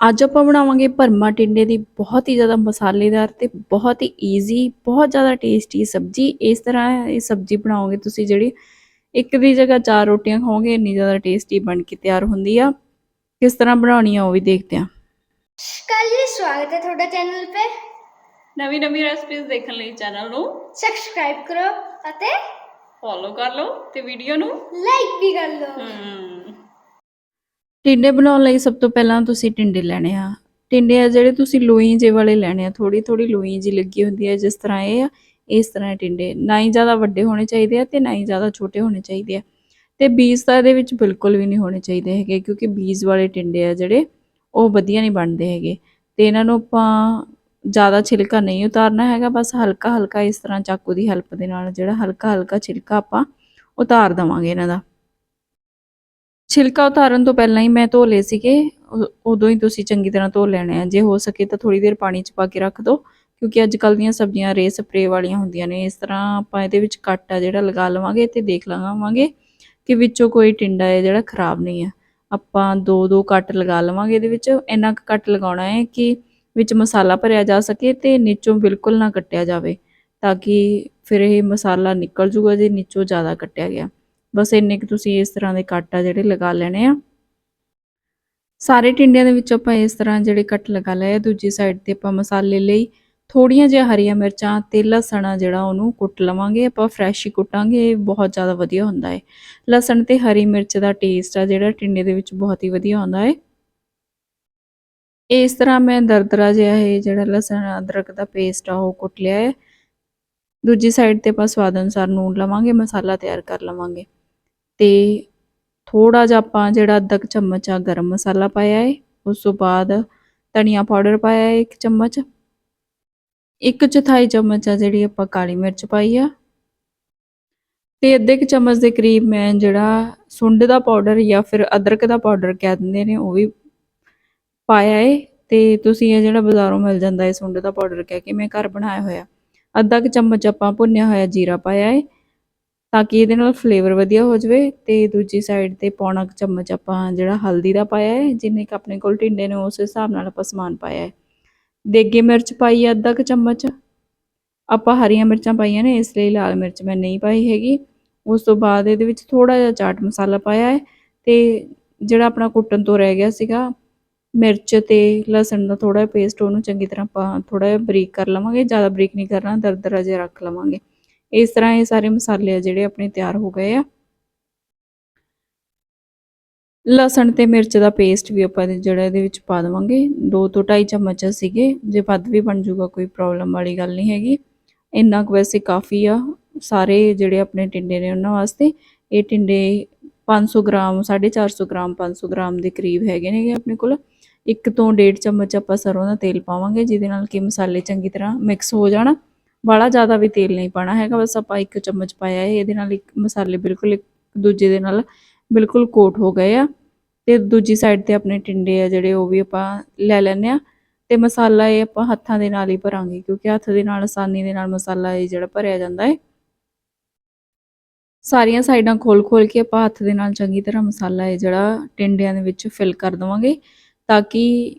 ਅੱਜ ਆਪਾਂ ਬਣਾਵਾਂਗੇ ਭਰਮਾ ਟਿੰਡੇ ਦੀ ਬਹੁਤ ਹੀ ਜ਼ਿਆਦਾ ਮਸਾਲੇਦਾਰ ਤੇ ਬਹੁਤ ਹੀ ਈਜ਼ੀ ਬਹੁਤ ਜ਼ਿਆਦਾ ਟੇਸਟੀ ਸਬਜ਼ੀ। ਇਸ ਤਰ੍ਹਾਂ ਇਹ ਸਬਜ਼ੀ ਬਣਾਓਗੇ ਤੁਸੀਂ ਜਿਹੜੀ ਇੱਕ ਦੀ ਜਗ੍ਹਾ ਚਾਰ ਰੋਟੀਆਂ ਖਾਓਗੇ ਇੰਨੀ ਜ਼ਿਆਦਾ ਟੇਸਟੀ ਬਣ ਕੇ ਤਿਆਰ ਹੁੰਦੀ ਆ। ਕਿਸ ਤਰ੍ਹਾਂ ਬਣਾਉਣੀ ਆ ਉਹ ਵੀ ਦੇਖਦੇ ਆ। ਨਮਸਕਾਰ ਜੀ ਸਵਾਗਤ ਹੈ ਤੁਹਾਡਾ ਚੈਨਲ ਤੇ। ਨਵੀਂ ਨਵੀਂ ਰੈਸਪੀਜ਼ ਦੇਖਣ ਲਈ ਚੈਨਲ ਨੂੰ ਸਬਸਕ੍ਰਾਈਬ ਕਰੋ ਅਤੇ ਫੋਲੋ ਕਰ ਲਓ ਤੇ ਵੀਡੀਓ ਨੂੰ ਲਾਈਕ ਵੀ ਕਰ ਲਓ। ਟਿੰਡੇ ਬਣਾਉਣ ਲਈ ਸਭ ਤੋਂ ਪਹਿਲਾਂ ਤੁਸੀਂ ਟਿੰਡੇ ਲੈਣੇ ਆ। ਟਿੰਡੇ ਆ ਜਿਹੜੇ ਤੁਸੀਂ ਲੋਈ ਜੇ ਵਾਲੇ ਲੈਣੇ ਆ। ਥੋੜੀ ਥੋੜੀ ਲੋਈ ਜੀ ਲੱਗੀ ਹੁੰਦੀ ਹੈ ਜਿਸ ਤਰ੍ਹਾਂ ਇਹ ਆ, ਇਸ ਤਰ੍ਹਾਂ ਟਿੰਡੇ। ਨਾ ਹੀ ਜ਼ਿਆਦਾ ਵੱਡੇ ਹੋਣੇ ਚਾਹੀਦੇ ਆ ਤੇ ਨਾ ਹੀ ਜ਼ਿਆਦਾ ਛੋਟੇ ਹੋਣੇ ਚਾਹੀਦੇ ਆ। ਤੇ ਬੀਜ ਤਾਂ ਇਹਦੇ ਵਿੱਚ ਬਿਲਕੁਲ ਵੀ ਨਹੀਂ ਹੋਣੇ ਚਾਹੀਦੇ ਹੈਗੇ, ਕਿਉਂਕਿ ਬੀਜ ਵਾਲੇ ਟਿੰਡੇ ਆ ਜਿਹੜੇ, ਉਹ ਵਧੀਆ ਨਹੀਂ ਬਣਦੇ ਹੈਗੇ। ਤੇ ਇਹਨਾਂ ਨੂੰ ਆਪਾਂ ਜ਼ਿਆਦਾ ਛਿਲਕਾ ਨਹੀਂ ਉਤਾਰਨਾ ਹੈਗਾ, ਬਸ ਹਲਕਾ ਹਲਕਾ ਇਸ ਤਰ੍ਹਾਂ ਚਾਕੂ ਦੀ ਹੈਲਪ ਦੇ ਨਾਲ ਜਿਹੜਾ ਹਲਕਾ ਹਲਕਾ ਛਿਲਕਾ ਆਪਾਂ ਉਤਾਰ ਦਵਾਂਗੇ ਇਹਨਾਂ ਦਾ। ਛਿਲਕਾ ਉਤਾਰਨ ਤੋਂ ਪਹਿਲਾਂ ਹੀ ਮੈਂ ਧੋ ਲਏ ਸੀਗੇ। ਉ- ਉਦੋਂ ਹੀ ਤੁਸੀਂ ਚੰਗੀ ਤਰ੍ਹਾਂ ਧੋ ਲੈਣੇ ਆ। ਜੇ ਹੋ ਸਕੇ ਤਾਂ ਥੋੜੀ ਦੇਰ ਪਾਣੀ 'ਚ ਪਾ ਕੇ ਰੱਖ ਦਿਓ ਕਿਉਂਕਿ ਅੱਜ ਕੱਲ ਦੀਆਂ ਸਬਜ਼ੀਆਂ ਰੇ ਸਪਰੇ ਵਾਲੀਆਂ ਹੁੰਦੀਆਂ ਨੇ। ਇਸ ਤਰ੍ਹਾਂ ਆਪਾਂ ਇਹਦੇ ਵਿੱਚ ਕੱਟ ਆ ਜਿਹੜਾ ਲਗਾ ਲਵਾਂਗੇ ਤੇ ਦੇਖ ਲਵਾਂਗੇ ਕਿ ਵਿੱਚੋਂ ਕੋਈ ਟਿੰਡਾ ਹੈ ਜਿਹੜਾ ਖਰਾਬ ਨਹੀਂ ਹੈ। ਆਪਾਂ ਦੋ ਦੋ ਕੱਟ ਲਗਾ ਲਵਾਂਗੇ ਇਹਦੇ ਵਿੱਚ। ਇੰਨਾ ਕੁ ਕੱਟ ਲਗਾਉਣਾ ਹੈ ਕਿ ਵਿੱਚ ਮਸਾਲਾ ਭਰਿਆ ਜਾ ਸਕੇ ਤੇ ਨੀਚੋਂ ਬਿਲਕੁਲ ਨਾ ਕੱਟਿਆ ਜਾਵੇ, ਤਾਂ ਕਿ ਫਿਰ ਇਹ ਮਸਾਲਾ ਨਿਕਲ ਜੂਗਾ ਜੇ ਨੀਚੋਂ ਜ਼ਿਆਦਾ ਕੱਟਿਆ ਗਿਆ। ਬਸ ਇੰਨੇ ਕਿ ਤੁਸੀਂ ਇਸ ਤਰ੍ਹਾਂ ਦੇ ਕੱਟ ਆ ਜਿਹੜੇ ਲਗਾ ਲੈਣੇ ਆ। ਸਾਰੇ ਟਿੰਡਿਆਂ ਦੇ ਵਿੱਚ ਆਪਾਂ ਇਸ ਤਰ੍ਹਾਂ ਜਿਹੜੇ ਕੱਟ ਲਗਾ ਲਏ ਆ। ਦੂਜੀ ਸਾਈਡ ਤੇ ਆਪਾਂ ਮਸਾਲੇ ਲਈ ਥੋੜੀਆਂ ਜਿਹੀਆਂ ਹਰੀਆਂ ਮਿਰਚਾਂ ਤੇ ਲਸਣ ਆ ਜਿਹੜਾ ਉਹਨੂੰ ਕੁੱਟ ਲਵਾਂਗੇ। ਆਪਾਂ ਫਰੈਸ਼ ਹੀ ਕੁੱਟਾਂਗੇ, ਇਹ ਬਹੁਤ ਜ਼ਿਆਦਾ ਵਧੀਆ ਹੁੰਦਾ ਹੈ ਲਸਣ ਤੇ ਹਰੀ ਮਿਰਚ ਦਾ ਟੇਸਟ ਆ ਜਿਹੜਾ ਟਿੰਡੇ ਦੇ ਵਿੱਚ ਬਹੁਤ ਹੀ ਵਧੀਆ ਆਉਂਦਾ ਹੈ ਇਸ ਤਰ੍ਹਾਂ ਮੈਂ ਦਰਦਰਾ ਜਿਹਾ ਇਹ ਜਿਹੜਾ ਲਸਣ, ਅਦਰਕ ਦਾ ਪੇਸਟ ਆ ਉਹ ਕੁੱਟ ਲਿਆ ਹੈ ਦੂਜੀ ਸਾਈਡ ਤੇ ਆਪਾਂ ਸਵਾਦ ਅਨੁਸਾਰ ਨੂਣ ਲਵਾਂਗੇ, ਮਸਾਲਾ ਤਿਆਰ ਕਰ ਲਵਾਂਗੇ। ਤੇ ਥੋੜਾ ਜਿਹਾ ਆਪਾਂ ਜਿਹੜਾ ਅੱਧਾ ਕੁ ਚਮਚ ਆ ਗਰਮ ਮਸਾਲਾ ਪਾਇਆ ਹੈ ਉਸ ਤੋਂ ਬਾਅਦ ਧਨੀਆ ਪਾਊਡਰ ਪਾਇਆ ਹੈ ਇੱਕ ਚਮਚ। ਇੱਕ ਚੌਥਾਈ ਚਮਚ ਆ ਜਿਹੜੀ ਆਪਾਂ ਕਾਲੀ ਮਿਰਚ ਪਾਈ ਆ। ਤੇ ਅੱਧੇ ਕੁ ਚਮਚ ਦੇ ਕਰੀਬ ਮੈਂ ਜਿਹੜਾ ਸੁੰਡ ਦਾ ਪਾਊਡਰ ਜਾਂ ਫਿਰ ਅਦਰਕ ਦਾ ਪਾਊਡਰ ਕਹਿ ਦਿੰਦੇ ਨੇ, ਉਹ ਵੀ ਪਾਇਆ ਹੈ ਤੇ ਤੁਸੀਂ ਇਹ ਜਿਹੜਾ ਬਾਜ਼ਾਰੋਂ ਮਿਲ ਜਾਂਦਾ ਹੈ ਸੁੰਡ ਦਾ ਪਾਊਡਰ ਕਹਿ ਕੇ ਮੈਂ ਘਰ ਬਣਾਇਆ ਹੋਇਆ। ਅੱਧਾ ਕੁ ਚਮਚ ਆਪਾਂ ਭੁੰਨਿਆ ਹੋਇਆ ਜੀਰਾ ਪਾਇਆ ਹੈ ਤਾਂ ਕਿ ਇਹਦੇ ਨਾਲ ਫਲੇਵਰ ਵਧੀਆ ਹੋ ਜਾਵੇ ਤੇ ਦੂਜੀ ਸਾਈਡ ਤੇ ਪੌਣਾ ਕੁ ਚਮਚ ਆਪਾਂ ਜਿਹੜਾ ਹਲਦੀ ਦਾ ਪਾਇਆ ਹੈ, ਜਿੰਨੇ ਕ ਆਪਣੇ ਕੋਲ ਟਿੰਡੇ ਨੇ ਉਸ ਹਿਸਾਬ ਨਾਲ ਆਪਾਂ ਸਮਾਨ ਪਾਇਆ ਹੈ। ਦੇਗੇ ਮਿਰਚ ਪਾਈ ਹੈ ਅੱਧਾ ਕੁ ਚਮਚ। ਆਪਾਂ ਹਰੀਆਂ ਮਿਰਚਾਂ ਪਾਈਆਂ ਨੇ, ਇਸ ਲਈ ਲਾਲ ਮਿਰਚ ਮੈਂ ਨਹੀਂ ਪਾਈ ਹੈਗੀ। ਉਸ ਤੋਂ ਬਾਅਦ ਇਹਦੇ ਵਿੱਚ ਥੋੜਾ ਜਿਹਾ ਚਾਟ ਮਸਾਲਾ ਪਾਇਆ ਹੈ ਤੇ ਜਿਹੜਾ ਆਪਣਾ ਕੁੱਟਣ ਤੋਂ ਰਹਿ ਗਿਆ ਸੀਗਾ, ਮਿਰਚ ਤੇ ਲਸਣ ਦਾ ਥੋੜਾ ਜਿਹਾ ਪੇਸਟ ਉਹਨੂੰ ਚੰਗੀ ਤਰ੍ਹਾਂ ਆਪਾਂ ਥੋੜਾ ਜਿਹਾ ਬਰੀਕ ਕਰ ਲਵਾਂਗੇ, ਜ਼ਿਆਦਾ ਬਰੀਕ ਨਹੀਂ ਕਰਨਾ, ਦਰਦਰਾ ਜਿਹਾ ਰੱਖ ਲਵਾਂਗੇ। ਇਸ ਤਰ੍ਹਾਂ ਇਹ ਸਾਰੇ ਮਸਾਲੇ ਆ ਜਿਹੜੇ ਆਪਣੇ ਤਿਆਰ ਹੋ ਗਏ ਆ। ਲਸਣ ਤੇ ਮਿਰਚ ਦਾ ਪੇਸਟ ਵੀ ਆਪਾਂ ਜਿਹੜਾ ਇਹਦੇ ਵਿੱਚ ਪਾ ਦੇਵਾਂਗੇ। 2 ਤੋਂ 2.5 ਚਮਚ ਸੀਗੇ, ਜੇ ਵੱਧ ਵੀ ਬਣ ਜਾਊਗਾ ਕੋਈ ਪ੍ਰੋਬਲਮ ਵਾਲੀ ਗੱਲ ਨਹੀਂ ਹੈਗੀ। ਇੰਨਾ ਕੁ ਵੈਸੇ ਕਾਫੀ ਆ, ਸਾਰੇ ਜਿਹੜੇ ਆਪਣੇ ਟਿੰਡੇ ਨੇ ਉਹਨਾਂ ਵਾਸਤੇ। ਇਹ ਟਿੰਡੇ 500 ਗ੍ਰਾਮ 450 ਗ੍ਰਾਮ 500 ਗ੍ਰਾਮ ਦੇ ਕਰੀਬ ਹੈਗੇ ਨੇਗੇ ਆਪਣੇ ਕੋਲ। ਇੱਕ ਤੋਂ ਡੇਢ ਚਮਚ ਆਪਾਂ ਸਰੋਂ ਦਾ ਤੇਲ ਪਾਵਾਂਗੇ, ਜਿਹਦੇ ਨਾਲ ਕਿ ਮਸਾਲੇ ਚੰਗੀ ਤਰ੍ਹਾਂ ਮਿਕਸ ਹੋ ਜਾਣ। ਬਾਹਲਾ ਜ਼ਿਆਦਾ ਵੀ ਤੇਲ ਨਹੀਂ ਪਾਣਾ ਹੈਗਾ, ਬਸ ਆਪਾਂ ਇੱਕ ਚਮਚ ਪਾਇਆ ਹੈ ਇਹਦੇ ਨਾਲ ਇੱਕ ਮਸਾਲੇ ਬਿਲਕੁਲ ਇੱਕ ਦੂਜੇ ਦੇ ਨਾਲ ਬਿਲਕੁਲ ਕੋਟ ਹੋ ਗਏ ਆ ਤੇ ਦੂਜੀ ਸਾਈਡ ਤੇ ਆਪਣੇ ਟਿੰਡੇ ਆ ਜਿਹੜੇ, ਉਹ ਵੀ ਆਪਾਂ ਲੈ ਲੈਨੇ ਆ ਤੇ ਮਸਾਲਾ ਇਹ ਆਪਾਂ ਹੱਥਾਂ ਦੇ ਨਾਲ ਹੀ ਭਰਾਂਗੇ, ਕਿਉਂਕਿ ਹੱਥ ਦੇ ਨਾਲ, ਆਸਾਨੀ ਦੇ ਨਾਲ ਮਸਾਲਾ ਇਹ ਜਿਹੜਾ ਭਰਿਆ ਜਾਂਦਾ ਹੈ। ਸਾਰੀਆਂ ਸਾਈਡਾਂ ਖੋਲ ਖੋਲ ਕੇ ਆਪਾਂ ਹੱਥ ਦੇ ਨਾਲ ਚੰਗੀ ਤਰ੍ਹਾਂ ਮਸਾਲਾ ਇਹ ਜਿਹੜਾ ਟਿੰਡਿਆਂ ਦੇ ਵਿੱਚ ਫਿਲ ਕਰ ਦਵਾਂਗੇ, ਤਾਂ ਕਿ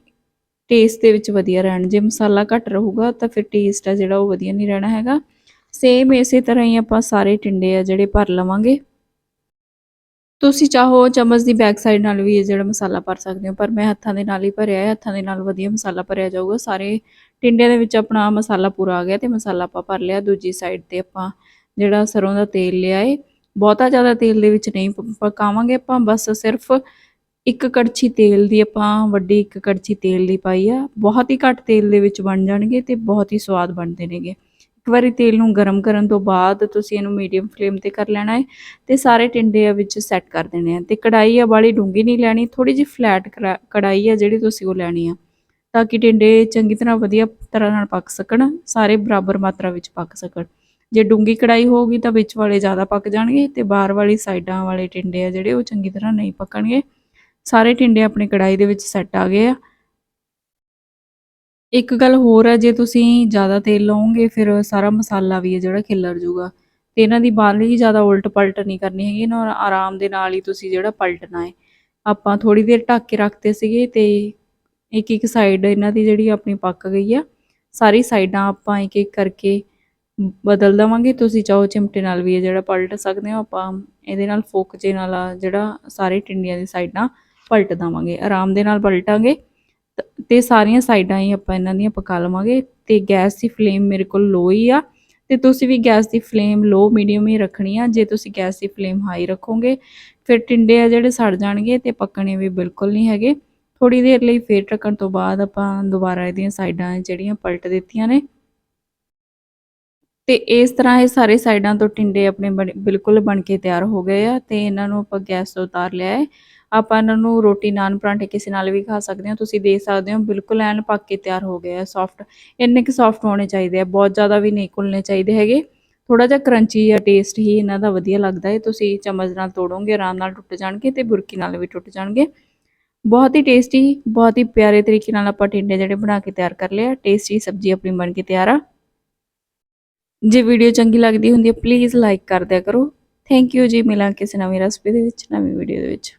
ਟੇਸਟ ਦੇ ਵਿੱਚ ਵਧੀਆ ਰਹਿਣ। ਜੇ ਮਸਾਲਾ ਘੱਟ ਰਹੂਗਾ ਤਾਂ ਫਿਰ ਟੇਸਟ ਆ ਜਿਹੜਾ ਉਹ ਵਧੀਆ ਨਹੀਂ ਰਹਿਣਾ ਹੈਗਾ। ਸੇਮ ਇਸੇ ਤਰ੍ਹਾਂ ਹੀ ਆਪਾਂ ਸਾਰੇ ਟਿੰਡੇ ਆ ਜਿਹੜੇ ਭਰ ਲਵਾਂਗੇ। ਤੁਸੀਂ ਚਾਹੋ ਚਮਚ ਦੀ ਬੈਕ ਸਾਈਡ ਨਾਲ ਵੀ ਇਹ ਜਿਹੜਾ ਮਸਾਲਾ ਭਰ ਸਕਦੇ ਹੋ, ਪਰ ਮੈਂ ਹੱਥਾਂ ਦੇ ਨਾਲ ਹੀ ਭਰਿਆ ਹੈ। ਹੱਥਾਂ ਦੇ ਨਾਲ ਵਧੀਆ ਮਸਾਲਾ ਭਰਿਆ ਜਾਊਗਾ। ਸਾਰੇ ਟਿੰਡਿਆਂ ਦੇ ਵਿੱਚ ਆਪਣਾ ਮਸਾਲਾ ਪੂਰਾ ਆ ਗਿਆ ਤੇ ਮਸਾਲਾ ਆਪਾਂ ਭਰ ਲਿਆ। ਦੂਜੀ ਸਾਈਡ ਤੇ ਆਪਾਂ ਜਿਹੜਾ ਸਰੋਂ ਦਾ ਤੇਲ ਲਿਆ ਏ। ਬਹੁਤਾ ਜ਼ਿਆਦਾ ਤੇਲ ਦੇ ਵਿੱਚ ਨਹੀਂ ਪਕਾਵਾਂਗੇ ਆਪਾਂ। ਬਸ ਸਿਰਫ ਇੱਕ ਕੜਛੀ ਤੇਲ ਦੀ ਆਪਾਂ ਵੱਡੀ ਇੱਕ ਕੜਛੀ ਤੇਲ ਦੀ ਪਾਈ ਆ, ਬਹੁਤ ਹੀ ਘੱਟ ਤੇਲ ਦੇ ਵਿੱਚ ਬਣ ਜਾਣਗੇ ਤੇ ਬਹੁਤ ਹੀ ਸਵਾਦ ਬਣਦੇ ਨੇਗੇ। ਇੱਕ ਵਾਰੀ ਤੇਲ ਨੂੰ ਗਰਮ ਕਰਨ ਤੋਂ ਬਾਅਦ ਤੁਸੀਂ ਇਹਨੂੰ ਮੀਡੀਅਮ ਫਲੇਮ ਤੇ ਕਰ ਲੈਣਾ ਹੈ ਤੇ ਸਾਰੇ ਟਿੰਡੇ ਆ ਵਿੱਚ ਸੈੱਟ ਕਰ ਦੇਣੇ ਆ ਤੇ ਕੜਾਈ ਆ ਵਾਲੀ ਡੂੰਗੀ ਨਹੀਂ ਲੈਣੀ ਥੋੜੀ ਜਿਹੀ ਫਲੈਟ ਕੜਾਈ ਆ ਜਿਹੜੀ ਤੁਸੀਂ ਉਹ ਲੈਣੀ ਆ। ਤਾਂ ਕਿ ਟਿੰਡੇ ਚੰਗੀ ਤਰ੍ਹਾਂ ਵਧੀਆ ਤਰ੍ਹਾਂ ਨਾਲ ਪੱਕ ਸਕਣ, ਸਾਰੇ ਬਰਾਬਰ ਮਾਤਰਾ ਵਿੱਚ ਪੱਕ ਸਕਣ। ਜੇ ਡੂੰਗੀ ਕੜਾਈ ਹੋਊਗੀ ਤਾਂ ਵਿੱਚ ਵਾਲੇ ਜ਼ਿਆਦਾ ਪੱਕ ਜਾਣਗੇ ਤੇ ਬਾਹਰ ਵਾਲੀ ਸਾਈਡਾਂ ਵਾਲੇ ਟਿੰਡੇ ਆ ਜਿਹੜੇ ਉਹ ਚੰਗੀ ਤਰ੍ਹਾਂ ਨਹੀਂ ਪੱਕਣਗੇ। ਸਾਰੇ ਟਿੰਡੇ ਆਪਣੀ ਕੜਾਈ ਦੇ ਵਿੱਚ ਸੈੱਟ ਆ ਗਏ ਆ। ਇੱਕ ਗੱਲ ਹੋਰ ਹੈ ਜੇ ਤੁਸੀਂ ਜ਼ਿਆਦਾ ਤੇਲ ਲਓਗੇ ਫਿਰ ਸਾਰਾ ਮਸਾਲਾ ਵੀ ਹੈ ਜਿਹੜਾ ਖਿਲਰ ਜੂਗਾ ਤੇ ਇਹਨਾਂ ਦੀ ਬਾਹਰਲੀ ਜ਼ਿਆਦਾ ਉਲਟ ਪਲਟ ਨਹੀਂ ਕਰਨੀ ਹੈਗੀ, ਇਹਨਾਂ ਆਰਾਮ ਦੇ ਨਾਲ ਹੀ ਤੁਸੀਂ ਜਿਹੜਾ ਪਲਟਣਾ ਹੈ ਆਪਾਂ ਥੋੜੀ ਦੇਰ ਢੱਕ ਕੇ ਰੱਖਦੇ ਸੀਗੇ ਤੇ ਇੱਕ ਇੱਕ ਸਾਈਡ ਇਹਨਾਂ ਦੀ ਜਿਹੜੀ ਆਪਣੀ ਪੱਕ ਗਈ ਆ, ਸਾਰੀ ਸਾਈਡਾਂ ਆਪਾਂ ਇੱਕ ਇੱਕ ਕਰਕੇ ਬਦਲ ਦਵਾਂਗੇ। ਤੁਸੀਂ ਚਾਹੋ ਚਿਮਟੇ ਨਾਲ ਵੀ ਇਹ ਜਿਹੜਾ ਪਲਟ ਸਕਦੇ ਹੋ, ਆਪਾਂ ਇਹਦੇ ਨਾਲ ਫੋਕਚੇ ਨਾਲ ਜਿਹੜਾ ਸਾਰੇ ਟਿੰਡੀਆਂ ਦੀ ਸਾਈਡਾਂ ਪਲਟ ਦਵਾਂਗੇ, ਆਰਾਮ ਦੇ ਨਾਲ ਪਲਟਾਂਗੇ। ਤੇ ਸਾਰੀਆਂ ਸਾਈਡਾਂ ਹੀ ਆਪਾਂ ਇਹਨਾਂ ਦੀਆਂ ਪਕਾ ਲਵਾਂਗੇ। ਤੇ ਗੈਸ ਦੀ ਫਲੇਮ ਮੇਰੇ ਕੋਲ ਲੋ ਹੀ ਆ। ਤੇ ਤੁਸੀਂ ਵੀ ਗੈਸ ਦੀ ਫਲੇਮ ਲੋ, ਮੀਡੀਅਮ ਹੀ ਰੱਖਣੀ ਆ। ਜੇ ਤੁਸੀਂ ਗੈਸ ਦੀ ਫਲੇਮ ਹਾਈ ਰੱਖੋਗੇ, ਫਿਰ ਟਿੰਡੇ ਆ ਜਿਹੜੇ ਸੜ ਜਾਣਗੇ ਤੇ ਪੱਕਣੇ ਵੀ ਬਿਲਕੁਲ ਨਹੀਂ ਹੈਗੇ। ਥੋੜੀ ਦੇਰ ਲਈ ਫੇਰ ਢੱਕਣ ਤੋਂ ਬਾਅਦ ਆਪਾਂ ਦੁਬਾਰਾ ਇਹਦੀਆਂ ਸਾਈਡਾਂ ਜਿਹੜੀਆਂ ਪਲਟ ਦਿੱਤੀਆਂ ਨੇ। ਤੇ ਇਸ ਤਰ੍ਹਾਂ ਇਹ ਸਾਰੇ ਸਾਈਡਾਂ ਤੋਂ ਟਿੰਡੇ ਆਪਣੇ ਬਣ- ਬਿਲਕੁਲ ਬਣ ਕੇ ਤਿਆਰ ਹੋ ਗਏ ਆ। ਤੇ ਇਹਨਾਂ ਨੂੰ ਆਪਾਂ ਗੈਸ ਤੋਂ ਉਤਾਰ ਲਿਆ ਹੈ। ਆਪਾਂ ਇਹਨਾਂ ਨੂੰ ਰੋਟੀ, ਨਾਨ, ਪਰਾਂਠੇ ਕਿਸੇ ਨਾਲ ਵੀ ਖਾ ਸਕਦੇ ਹੋ, ਤੁਸੀਂ ਦੇਖ ਸਕਦੇ ਹੋ, ਬਿਲਕੁਲ ਐਨ ਪੱਕ ਕੇ ਤਿਆਰ ਹੋ ਗਏ ਆ ਸੌਫਟ ਇੰਨੇ ਕਿ ਸੌਫਟ ਹੋਣੇ ਚਾਹੀਦੇ ਆ, ਬਹੁਤ ਜ਼ਿਆਦਾ ਵੀ ਨਹੀਂ ਘੁਲਣੇ ਚਾਹੀਦੇ ਹੈਗੇ। ਥੋੜਾ ਜਿਹਾ ਕਰੰਚੀ ਜਾਂ ਟੇਸਟ ਹੀ ਇਹਨਾਂ ਦਾ ਵਧੀਆ ਲੱਗਦਾ ਹੈ, ਤੁਸੀਂ ਚਮਚ ਨਾਲ ਤੋੜੋਗੇ, ਆਰਾਮ ਨਾਲ ਟੁੱਟ ਜਾਣਗੇ ਤੇ ਬੁਰਕੀ ਨਾਲ ਵੀ ਟੁੱਟ ਜਾਣਗੇ। ਬਹੁਤ ਹੀ ਟੇਸਟੀ ਬਹੁਤ ਹੀ ਪਿਆਰੇ ਤਰੀਕੇ ਨਾਲ ਆਪਾਂ ਟਿੰਡੇ ਜਿਹੜੇ ਬਣਾ ਕੇ ਤਿਆਰ ਕਰ ਲਿਆ ਟੇਸਟੀ ਸਬਜ਼ੀ ਆਪਣੀ ਬਣ ਕੇ ਤਿਆਰ ਆ। ਜੇ ਵੀਡੀਓ ਚੰਗੀ ਲੱਗਦੀ ਹੁੰਦੀ ਹੈ ਪਲੀਜ਼ ਲਾਈਕ ਕਰ ਦਿਆ ਕਰੋ। ਥੈਂਕ ਯੂ ਜੀ ਮਿਲਾਂ ਕਿਸੇ ਨਵੀਂ ਰੈਸਪੀ ਦੇ ਵਿੱਚ, ਨਵੀਂ ਵੀਡੀਓ ਦੇ ਵਿੱਚ।